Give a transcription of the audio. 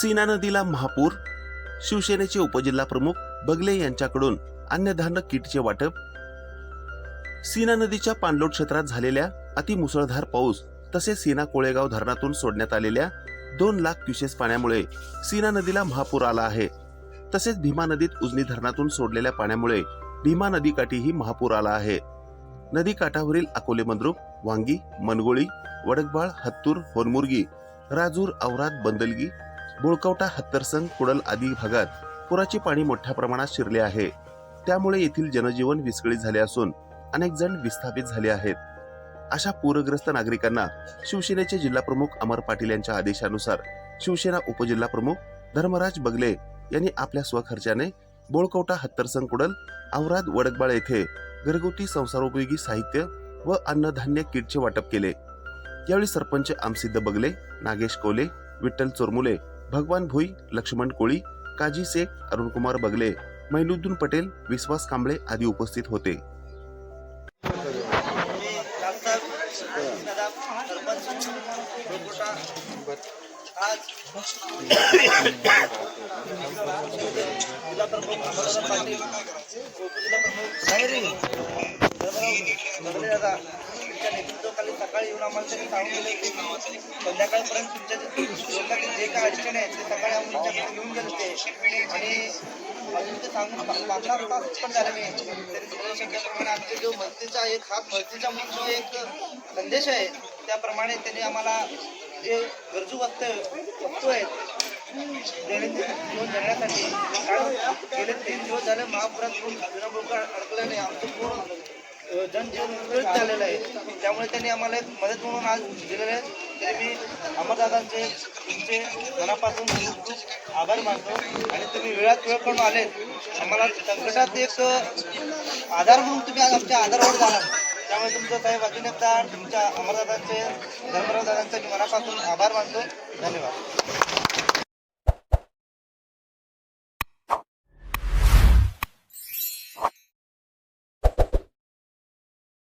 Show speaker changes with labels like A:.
A: सीना नदीला महापूर शिवसेनेचे उपजिल्हा प्रमुख बगले यांच्याकडून अन्नधान्य किटचे वाटप सीना नदीच्या पाणलोट क्षेत्रात झालेल्या अतिमुसळधार पाऊस तसेच सीना कोळेगाव धरणातून सोडण्यात आलेल्या दोन लाख क्युसेस पाण्यामुळे सीना नदीला महापूर आला आहे. तसेच भीमा नदीत उजनी धरणातून सोडलेल्या पाण्यामुळे भीमा नदीकाठीही महापूर आला आहे. नदी काठावरील अकोले मंद्रुप वांगी मनगोळी वडकबाळ हत्तूर होनमुर्गी राजूर औराद बंदलगी बोळकवटा हत्तरसंग कुडल आदी भागात पुराचे पाणी मोठ्या प्रमाणात शिरले आहे. त्यामुळे येथील जनजीवन विस्कळीत झाले असून अनेक जण विस्थापित झाले आहेत. अशा पूरग्रस्त नागरिकांना शिवसेनेचे जिल्हा प्रमुख अमर पाटील यांच्या आदेशानुसार शिवसेना उपजिल्हा प्रमुख धर्मराज बगले यांनी आपल्या स्वखर्चाने बोळकवटा हत्तरसंग कुडल औराद वडकबाळ येथे घरगुती संसारोपयोगी साहित्य व अन्नधान्य किटचे वाटप केले. यावेळी सरपंच आमसिद्ध बगले नागेश कोले विठ्ठल चोरमुले भगवान भुई लक्ष्मण कोळी काजी शेख अरुणकुमार बगले महिनुद्दीन पटेल विश्वास कांबळे आदी उपस्थित होते.
B: आज जिल्हा प्रमुख पाटील उपजिल्हा प्रमुख दादा नेतृत्वाखाली आम्हाला त्यांनी सांगून की संध्याकाळपर्यंत तुमच्या लोकांनी जे काय अडचणी आहेत ते सकाळी आम्ही तुमच्याकडे घेऊन गेले ते आणि अजून ते सांगून पा- तास पण झाले नाही. तरी सूर्यशंकरप्रमाणे आमचे जो मस्तीचा एक हात मस्तीचा म्हणून जो एक संदेश आहे त्याप्रमाणे त्यांनी आम्हाला जे गरजू वक्त वस्तू आहेत दैनंदिन जीवन जगण्यासाठी कारण गेले तीन दिवस झाले महापुरात जुनाबुका अडकल्याने आमचं पूर्ण जनजीवन विस्कळीत झालेलं आहे. त्यामुळे त्यांनी आम्हाला एक मदत म्हणून आज दिलेलं आहे. ते मी अमरदादांचे तुमचे मनापासून खूप आभार मानतो. आणि तुम्ही वेळात वेळ करून आले. आम्हाला संकटात एक आधार म्हणून तुम्ही आज आमच्या आधारवर झाला त्यामुळे तुमचं साहेब अजून तुमच्या अमरदादांचे धर्मराव दादांचे मी मनापासून आभार मानतो. धन्यवाद.